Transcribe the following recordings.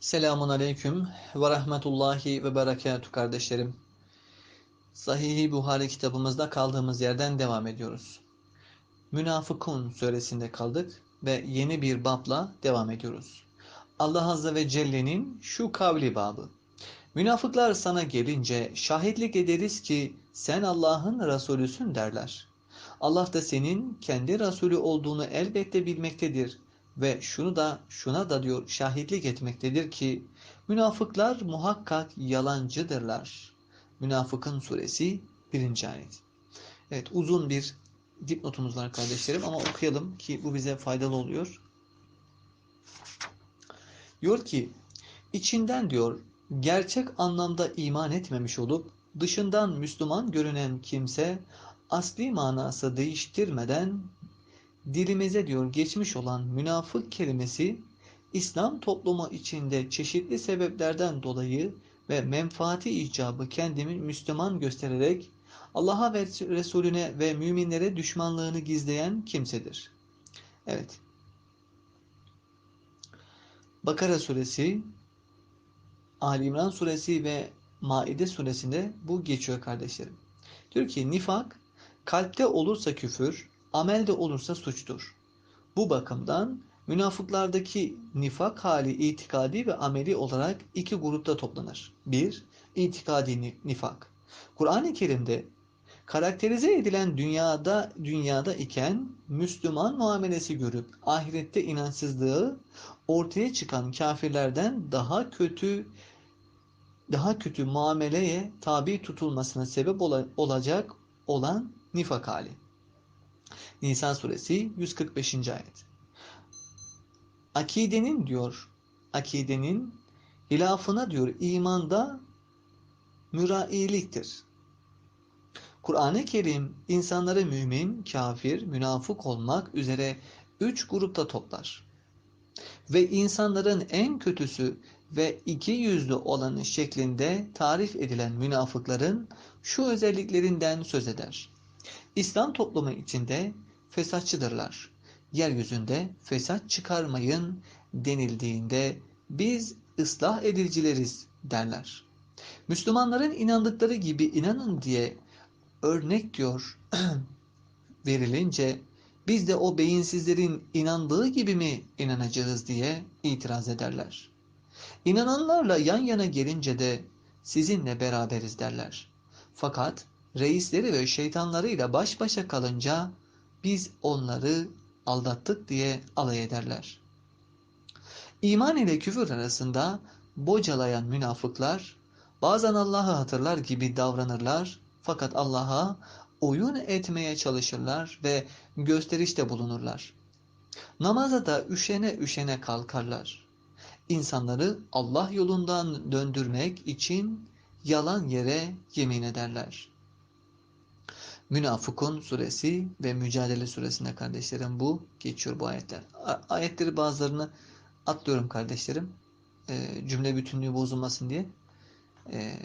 Selamun Aleyküm ve Rahmetullahi ve Berekatü kardeşlerim. Sahih-i Buhari kitabımızda kaldığımız yerden devam ediyoruz. Münafıkun suresinde kaldık ve yeni bir babla devam ediyoruz. Allah Azze ve Celle'nin şu kavli babı. Münafıklar sana gelince şahitlik ederiz ki sen Allah'ın Resulüsün derler. Allah da senin kendi Resulü olduğunu elbette bilmektedir ve şunu da şuna da diyor şahitlik etmektedir ki münafıklar muhakkak yalancıdırlar. Münafıkın suresi 1. ayet. Evet uzun bir dipnotumuz var kardeşlerim ama okuyalım ki bu bize faydalı oluyor. Diyor ki içinden diyor gerçek anlamda iman etmemiş olup dışından Müslüman görünen kimse asli manası değiştirmeden dilimize diyor geçmiş olan münafık kelimesi İslam toplumu içinde çeşitli sebeplerden dolayı ve menfaati icabı kendimi Müslüman göstererek Allah'a ve Resulüne ve müminlere düşmanlığını gizleyen kimsedir. Evet. Bakara suresi, Ali İmran suresi ve Maide suresinde bu geçiyor kardeşlerim. Diyor ki nifak kalpte olursa küfür, amelde olursa suçtur. Bu bakımdan münafıklardaki nifak hali itikadi ve ameli olarak iki grupta toplanır. Bir, itikadi nifak. Kur'an-ı Kerim'de karakterize edilen dünyada dünyada iken Müslüman muamelesi görüp ahirette inançsızlığı ortaya çıkan kafirlerden daha kötü daha kötü muameleye tabi tutulmasına sebep olacak olan nifak hali. Nisan suresi 145. ayet. Akidenin diyor, akidenin hilafına diyor imanda mürailiktir. Kur'an-ı Kerim insanları mümin, kafir, münafık olmak üzere üç grupta toplar. Ve insanların en kötüsü ve iki yüzlü olanı şeklinde tarif edilen münafıkların şu özelliklerinden söz eder. İslam toplumu içinde fesatçıdırlar. Yeryüzünde fesat çıkarmayın denildiğinde biz ıslah edilcileriz derler. Müslümanların inandıkları gibi inanın diye örnek diyor verilince biz de o beyinsizlerin inandığı gibi mi inanacağız diye itiraz ederler. İnananlarla yan yana gelince de sizinle beraberiz derler. Fakat reisleri ve şeytanlarıyla baş başa kalınca biz onları aldattık diye alay ederler. İman ile küfür arasında bocalayan münafıklar bazen Allah'ı hatırlar gibi davranırlar fakat Allah'a oyun etmeye çalışırlar ve gösterişte bulunurlar. Namaza da üşene üşene kalkarlar. İnsanları Allah yolundan döndürmek için yalan yere yemin ederler. Münafıkun suresi ve Mücadele suresinde kardeşlerim bu geçiyor bu ayetler. Ayetleri bazılarını atlıyorum kardeşlerim. E, cümle bütünlüğü bozulmasın diye. E,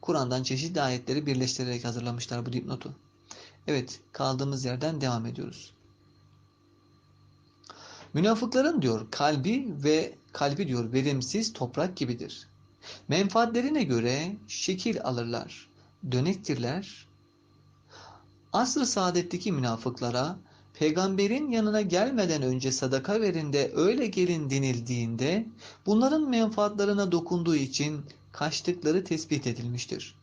Kur'an'dan çeşitli ayetleri birleştirerek hazırlamışlar bu dipnotu. Evet kaldığımız yerden devam ediyoruz. Münafıkların diyor kalbi ve kalbi diyor verimsiz toprak gibidir. Menfaatlerine göre şekil alırlar, dönektirler. Asr-ı saadetteki münafıklara peygamberin yanına gelmeden önce sadaka verin de öyle gelin denildiğinde bunların menfaatlarına dokunduğu için kaçtıkları tespit edilmiştir.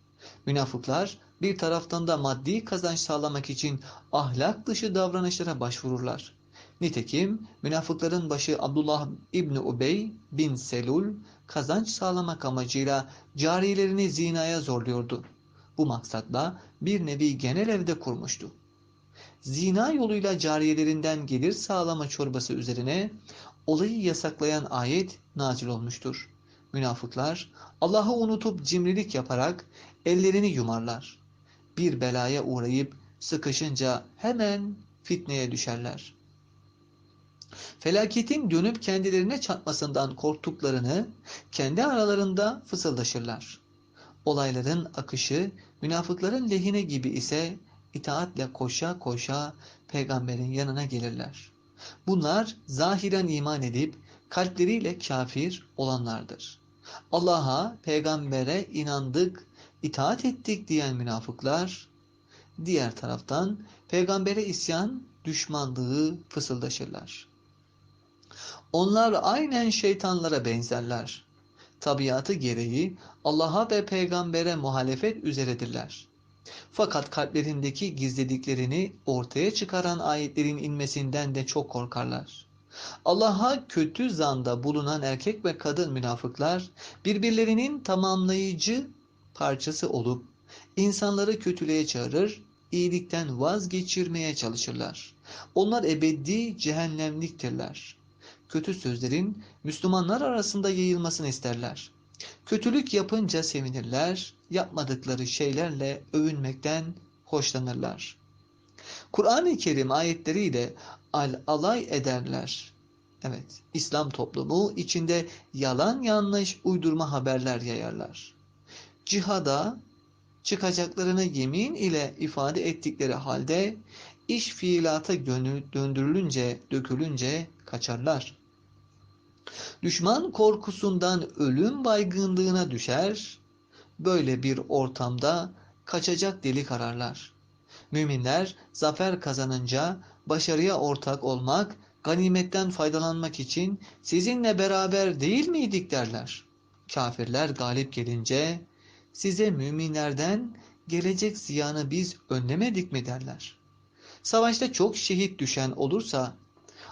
Münafıklar bir taraftan da maddi kazanç sağlamak için ahlak dışı davranışlara başvururlar. Nitekim münafıkların başı Abdullah İbni Ubey bin Selul kazanç sağlamak amacıyla carilerini zinaya zorluyordu. Bu maksatla bir nevi genel evde kurmuştu. Zina yoluyla cariyelerinden gelir sağlama çorbası üzerine olayı yasaklayan ayet nazil olmuştur. Münafıklar Allah'ı unutup cimrilik yaparak ellerini yumarlar. Bir belaya uğrayıp sıkışınca hemen fitneye düşerler. Felaketin dönüp kendilerine çatmasından korktuklarını kendi aralarında fısıldaşırlar. Olayların akışı münafıkların lehine gibi ise itaatle koşa koşa peygamberin yanına gelirler. Bunlar zahiren iman edip kalpleriyle kafir olanlardır. Allah'a, peygambere inandık, itaat ettik diyen münafıklar, diğer taraftan peygambere isyan, düşmanlığı fısıldaşırlar. Onlar aynen şeytanlara benzerler. Tabiatı gereği Allah'a ve peygambere muhalefet üzeredirler. Fakat kalplerindeki gizlediklerini ortaya çıkaran ayetlerin inmesinden de çok korkarlar. Allah'a kötü zanda bulunan erkek ve kadın münafıklar birbirlerinin tamamlayıcı parçası olup insanları kötülüğe çağırır, iyilikten vazgeçirmeye çalışırlar. Onlar ebedi cehennemliktirler. Kötü sözlerin Müslümanlar arasında yayılmasını isterler. Kötülük yapınca sevinirler, yapmadıkları şeylerle övünmekten hoşlanırlar. Kur'an-ı Kerim ayetleriyle al alay ederler. Evet, İslam toplumu içinde yalan yanlış uydurma haberler yayarlar. Cihada çıkacaklarını yemin ile ifade ettikleri halde iş fiilata döndürülünce, dökülünce kaçarlar. Düşman korkusundan ölüm baygınlığına düşer, böyle bir ortamda kaçacak delik ararlar. Müminler zafer kazanınca başarıya ortak olmak, ganimetten faydalanmak için sizinle beraber değil miydik derler. Kafirler galip gelince size müminlerden gelecek ziyanı biz önlemedik mi derler. Savaşta çok şehit düşen olursa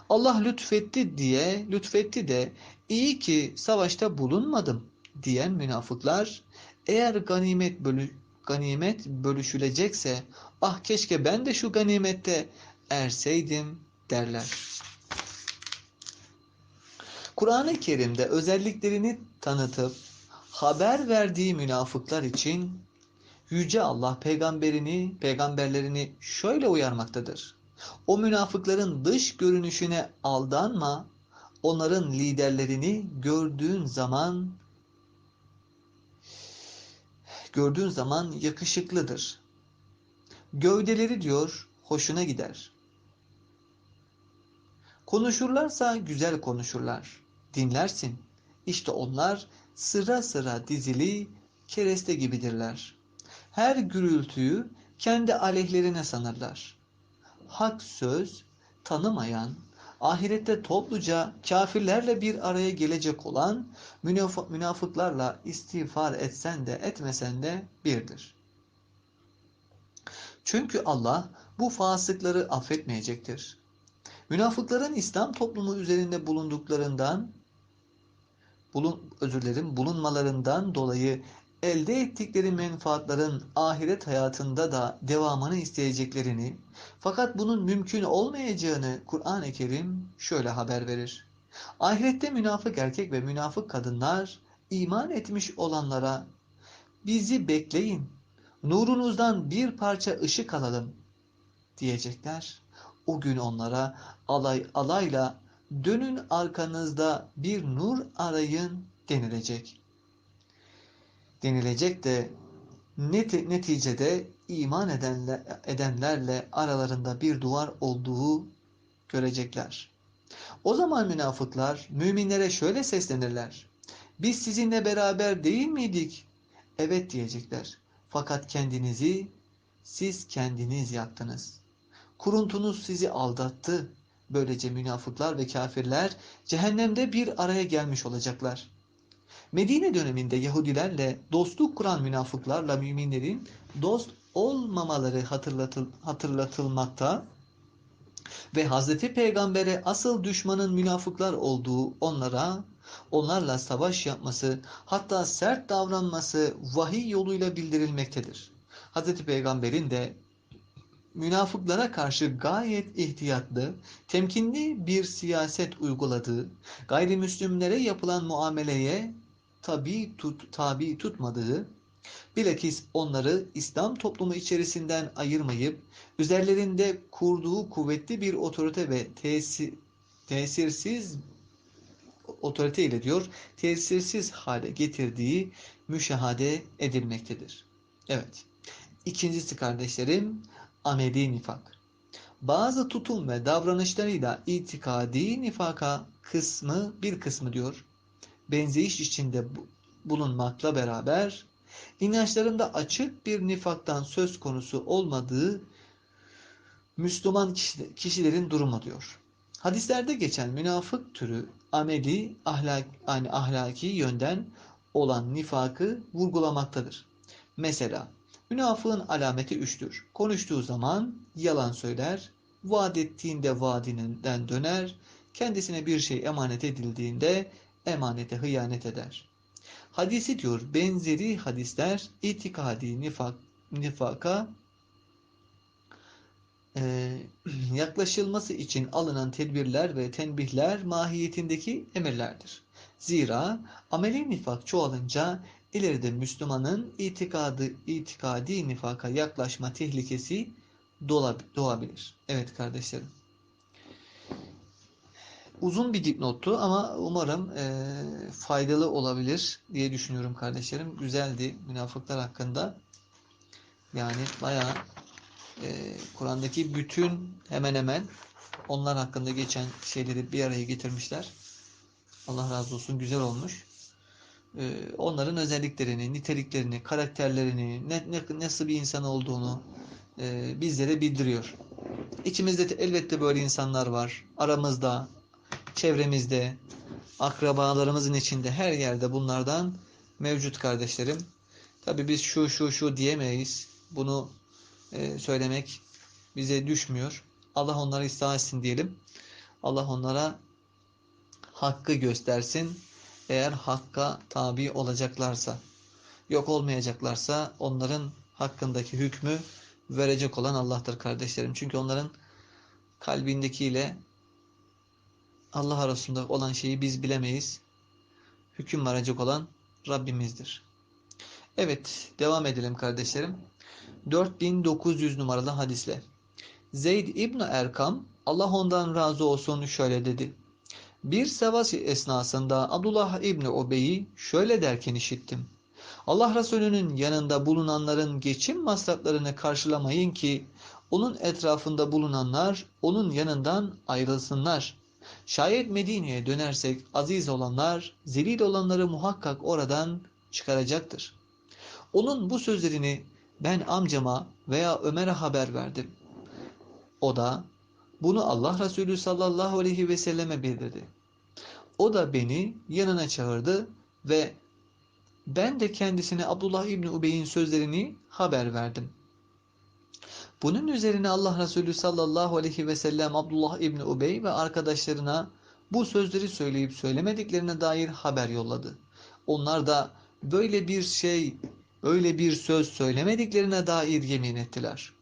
Allah lütfetti diye lütfetti de iyi ki savaşta bulunmadım diyen münafıklar eğer ganimet bölü ganimet bölüşülecekse ah keşke ben de şu ganimette erseydim derler. Kur'an-ı Kerim'de özelliklerini tanıtıp haber verdiği münafıklar için Yüce Allah peygamberini, peygamberlerini şöyle uyarmaktadır. O münafıkların dış görünüşüne aldanma, onların liderlerini gördüğün zaman gördüğün zaman yakışıklıdır. Gövdeleri diyor hoşuna gider. Konuşurlarsa güzel konuşurlar. Dinlersin. İşte onlar sıra sıra dizili kereste gibidirler. Her gürültüyü kendi aleyhlerine sanırlar. Hak söz tanımayan, ahirette topluca kafirlerle bir araya gelecek olan münafıklarla istiğfar etsen de etmesen de birdir. Çünkü Allah bu fasıkları affetmeyecektir. Münafıkların İslam toplumu üzerinde bulunduklarından bulun, özür dilerim, bulunmalarından dolayı elde ettikleri menfaatların ahiret hayatında da devamını isteyeceklerini fakat bunun mümkün olmayacağını Kur'an-ı Kerim şöyle haber verir. Ahirette münafık erkek ve münafık kadınlar iman etmiş olanlara bizi bekleyin, nurunuzdan bir parça ışık alalım diyecekler. O gün onlara alay alayla dönün arkanızda bir nur arayın denilecek. Denilecek de net, neticede iman edenle, edenlerle aralarında bir duvar olduğu görecekler. O zaman münafıklar müminlere şöyle seslenirler. Biz sizinle beraber değil miydik? Evet diyecekler. Fakat kendinizi siz kendiniz yaktınız. Kuruntunuz sizi aldattı. Böylece münafıklar ve kafirler cehennemde bir araya gelmiş olacaklar. Medine döneminde Yahudilerle dostluk kuran münafıklarla müminlerin dost olmamaları hatırlatıl hatırlatılmakta ve Hazreti Peygamber'e asıl düşmanın münafıklar olduğu onlara onlarla savaş yapması hatta sert davranması vahiy yoluyla bildirilmektedir. Hazreti Peygamber'in de münafıklara karşı gayet ihtiyatlı, temkinli bir siyaset uyguladığı, gayrimüslimlere yapılan muameleye tabi, tut, tabi tutmadığı, bilakis onları İslam toplumu içerisinden ayırmayıp, üzerlerinde kurduğu kuvvetli bir otorite ve tesir, tesirsiz otorite ile diyor, tesirsiz hale getirdiği müşahede edilmektedir. Evet. İkincisi kardeşlerim, ameli nifak. Bazı tutum ve davranışlarıyla itikadi nifaka kısmı bir kısmı diyor benzeyiş içinde bulunmakla beraber inançlarında açık bir nifaktan söz konusu olmadığı Müslüman kişilerin durumu diyor. Hadislerde geçen münafık türü ameli, ahlak, yani ahlaki yönden olan nifakı vurgulamaktadır. Mesela münafığın alameti üçtür. Konuştuğu zaman yalan söyler, vaat ettiğinde vaadinden döner, kendisine bir şey emanet edildiğinde emanete hıyanet eder. Hadisi diyor benzeri hadisler itikadi nifak, nifaka e, yaklaşılması için alınan tedbirler ve tenbihler mahiyetindeki emirlerdir. Zira ameli nifak çoğalınca ileride Müslümanın itikadı, itikadi nifaka yaklaşma tehlikesi doğabilir. Evet kardeşlerim. Uzun bir dipnottu ama umarım e, faydalı olabilir diye düşünüyorum kardeşlerim. Güzeldi münafıklar hakkında. Yani bayağı e, Kur'an'daki bütün hemen hemen onlar hakkında geçen şeyleri bir araya getirmişler. Allah razı olsun güzel olmuş. E, onların özelliklerini, niteliklerini, karakterlerini, ne, ne, nasıl bir insan olduğunu e, bizlere bildiriyor. İçimizde elbette böyle insanlar var. Aramızda, çevremizde, akrabalarımızın içinde her yerde bunlardan mevcut kardeşlerim. Tabi biz şu şu şu diyemeyiz. Bunu e, söylemek bize düşmüyor. Allah onları ıslah etsin diyelim. Allah onlara hakkı göstersin. Eğer hakka tabi olacaklarsa, yok olmayacaklarsa onların hakkındaki hükmü verecek olan Allah'tır kardeşlerim. Çünkü onların kalbindekiyle Allah arasında olan şeyi biz bilemeyiz. Hüküm varacak olan Rabbimizdir. Evet, devam edelim kardeşlerim. 4900 numaralı hadisle. Zeyd İbni Erkam, Allah ondan razı olsun şöyle dedi. Bir savaş esnasında Abdullah İbni Ubey'i şöyle derken işittim. Allah Resulü'nün yanında bulunanların geçim masraflarını karşılamayın ki onun etrafında bulunanlar onun yanından ayrılsınlar. Şayet Medine'ye dönersek aziz olanlar, zelil olanları muhakkak oradan çıkaracaktır. Onun bu sözlerini ben amcama veya Ömer'e haber verdim. O da bunu Allah Resulü sallallahu aleyhi ve selleme bildirdi. O da beni yanına çağırdı ve ben de kendisine Abdullah İbni Ubey'in sözlerini haber verdim. Bunun üzerine Allah Resulü sallallahu aleyhi ve sellem Abdullah İbni Ubey ve arkadaşlarına bu sözleri söyleyip söylemediklerine dair haber yolladı. Onlar da böyle bir şey, öyle bir söz söylemediklerine dair yemin ettiler.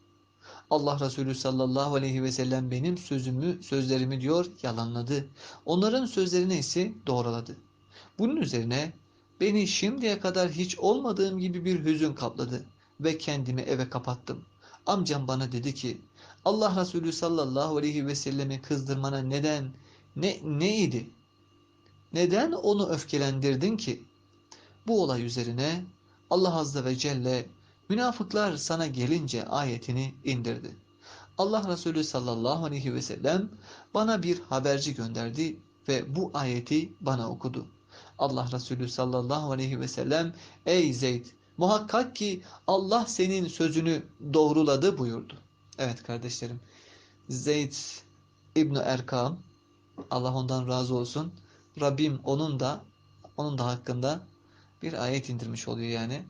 Allah Resulü sallallahu aleyhi ve sellem benim sözümü, sözlerimi diyor yalanladı. Onların sözlerini ise doğruladı. Bunun üzerine beni şimdiye kadar hiç olmadığım gibi bir hüzün kapladı ve kendimi eve kapattım. Amcam bana dedi ki Allah Resulü sallallahu aleyhi ve sellemi kızdırmana neden ne neydi? Neden onu öfkelendirdin ki? Bu olay üzerine Allah azze ve celle münafıklar sana gelince ayetini indirdi. Allah Resulü sallallahu aleyhi ve sellem bana bir haberci gönderdi ve bu ayeti bana okudu. Allah Resulü sallallahu aleyhi ve sellem ey Zeyd Muhakkak ki Allah senin sözünü doğruladı buyurdu. Evet kardeşlerim. Zeyd İbni Erkam Allah ondan razı olsun. Rabbim onun da onun da hakkında bir ayet indirmiş oluyor yani.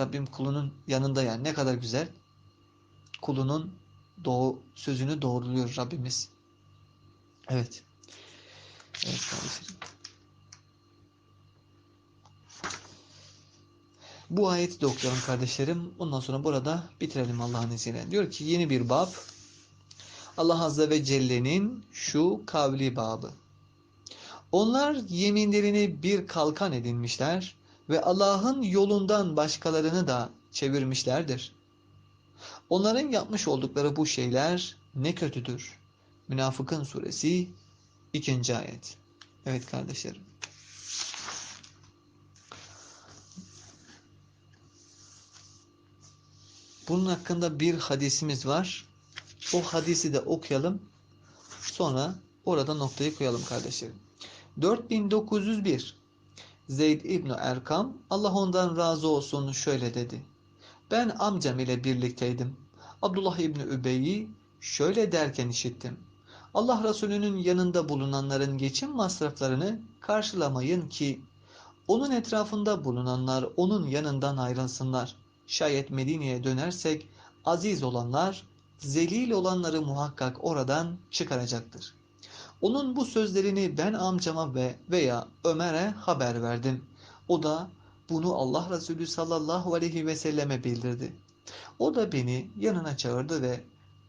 Rabbim kulunun yanında yani ne kadar güzel. Kulunun doğu, sözünü doğruluyor Rabbimiz. Evet. Evet kardeşlerim. Bu ayeti de okuyalım kardeşlerim. Ondan sonra burada bitirelim Allah'ın izniyle. Diyor ki yeni bir bab. Allah Azze ve Celle'nin şu kavli babı. Onlar yeminlerini bir kalkan edinmişler ve Allah'ın yolundan başkalarını da çevirmişlerdir. Onların yapmış oldukları bu şeyler ne kötüdür. Münafıkın suresi 2. ayet. Evet kardeşlerim. Bunun hakkında bir hadisimiz var. O hadisi de okuyalım. Sonra orada noktayı koyalım kardeşlerim. 4901 Zeyd İbni Erkam Allah ondan razı olsun şöyle dedi. Ben amcam ile birlikteydim. Abdullah İbni Übey'i şöyle derken işittim. Allah Resulü'nün yanında bulunanların geçim masraflarını karşılamayın ki onun etrafında bulunanlar onun yanından ayrılsınlar. Şayet Medine'ye dönersek aziz olanlar zelil olanları muhakkak oradan çıkaracaktır. Onun bu sözlerini ben amcama ve veya Ömer'e haber verdim. O da bunu Allah Resulü sallallahu aleyhi ve selleme bildirdi. O da beni yanına çağırdı ve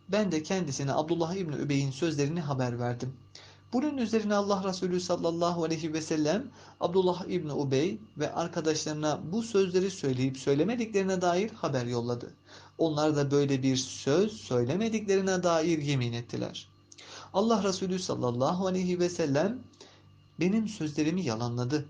ben de kendisine Abdullah İbni Übey'in sözlerini haber verdim. Bunun üzerine Allah Resulü sallallahu aleyhi ve sellem Abdullah İbni Ubey ve arkadaşlarına bu sözleri söyleyip söylemediklerine dair haber yolladı. Onlar da böyle bir söz söylemediklerine dair yemin ettiler. Allah Resulü sallallahu aleyhi ve sellem benim sözlerimi yalanladı.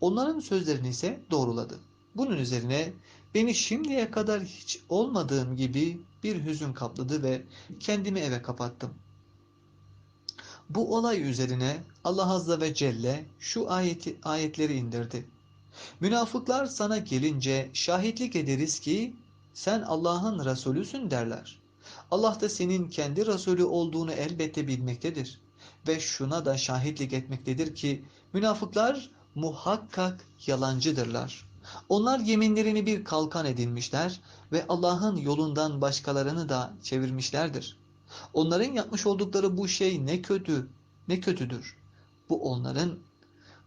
Onların sözlerini ise doğruladı. Bunun üzerine beni şimdiye kadar hiç olmadığım gibi bir hüzün kapladı ve kendimi eve kapattım. Bu olay üzerine Allah Azze ve Celle şu ayeti, ayetleri indirdi. Münafıklar sana gelince şahitlik ederiz ki sen Allah'ın Resulüsün derler. Allah da senin kendi Resulü olduğunu elbette bilmektedir. Ve şuna da şahitlik etmektedir ki münafıklar muhakkak yalancıdırlar. Onlar yeminlerini bir kalkan edinmişler ve Allah'ın yolundan başkalarını da çevirmişlerdir. Onların yapmış oldukları bu şey ne kötü, ne kötüdür. Bu onların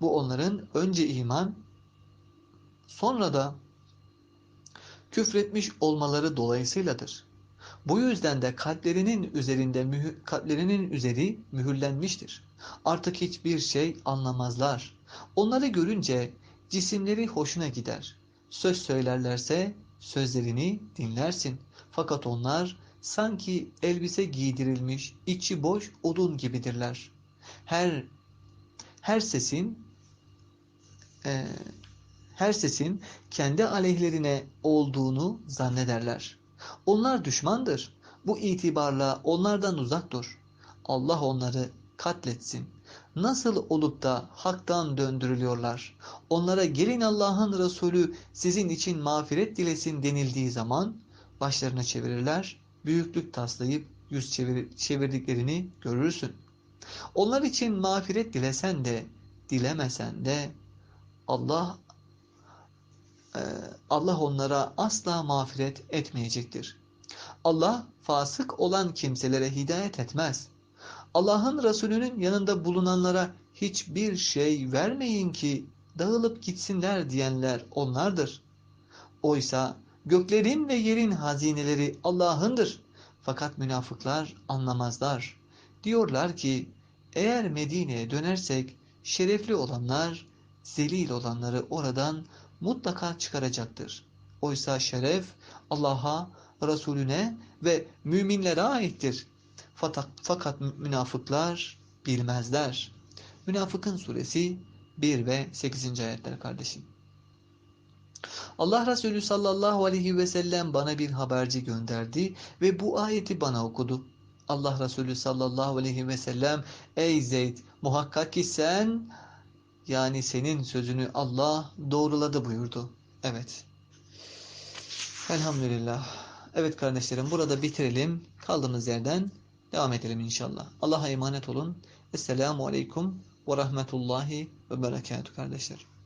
bu onların önce iman, sonra da küfretmiş olmaları dolayısıyladır. Bu yüzden de kalplerinin üzerinde kalplerinin üzeri mühürlenmiştir. Artık hiçbir şey anlamazlar. Onları görünce cisimleri hoşuna gider. Söz söylerlerse sözlerini dinlersin. Fakat onlar sanki elbise giydirilmiş, içi boş odun gibidirler. Her her sesin e, her sesin kendi aleyhlerine olduğunu zannederler. Onlar düşmandır. Bu itibarla onlardan uzak dur. Allah onları katletsin. Nasıl olup da haktan döndürülüyorlar? Onlara gelin Allah'ın Resulü sizin için mağfiret dilesin denildiği zaman başlarını çevirirler, büyüklük taslayıp yüz çevir çevirdiklerini görürsün. Onlar için mağfiret dilesen de dilemesen de Allah e, Allah onlara asla mağfiret etmeyecektir. Allah fasık olan kimselere hidayet etmez. Allah'ın Resulü'nün yanında bulunanlara hiçbir şey vermeyin ki dağılıp gitsinler diyenler onlardır. Oysa göklerin ve yerin hazineleri Allah'ındır. Fakat münafıklar anlamazlar. Diyorlar ki eğer Medine'ye dönersek şerefli olanlar zelil olanları oradan mutlaka çıkaracaktır. Oysa şeref Allah'a, Resulüne ve müminlere aittir. Fakat, münafıklar bilmezler. Münafıkın suresi 1 ve 8. ayetler kardeşim. Allah Resulü sallallahu aleyhi ve sellem bana bir haberci gönderdi ve bu ayeti bana okudu. Allah Resulü sallallahu aleyhi ve sellem ey Zeyd muhakkak ki sen yani senin sözünü Allah doğruladı buyurdu. Evet. Elhamdülillah. Evet kardeşlerim burada bitirelim. Kaldığımız yerden devam edelim inşallah. Allah'a emanet olun. Esselamu Aleyküm ve Rahmetullahi ve Berekatuhu kardeşlerim.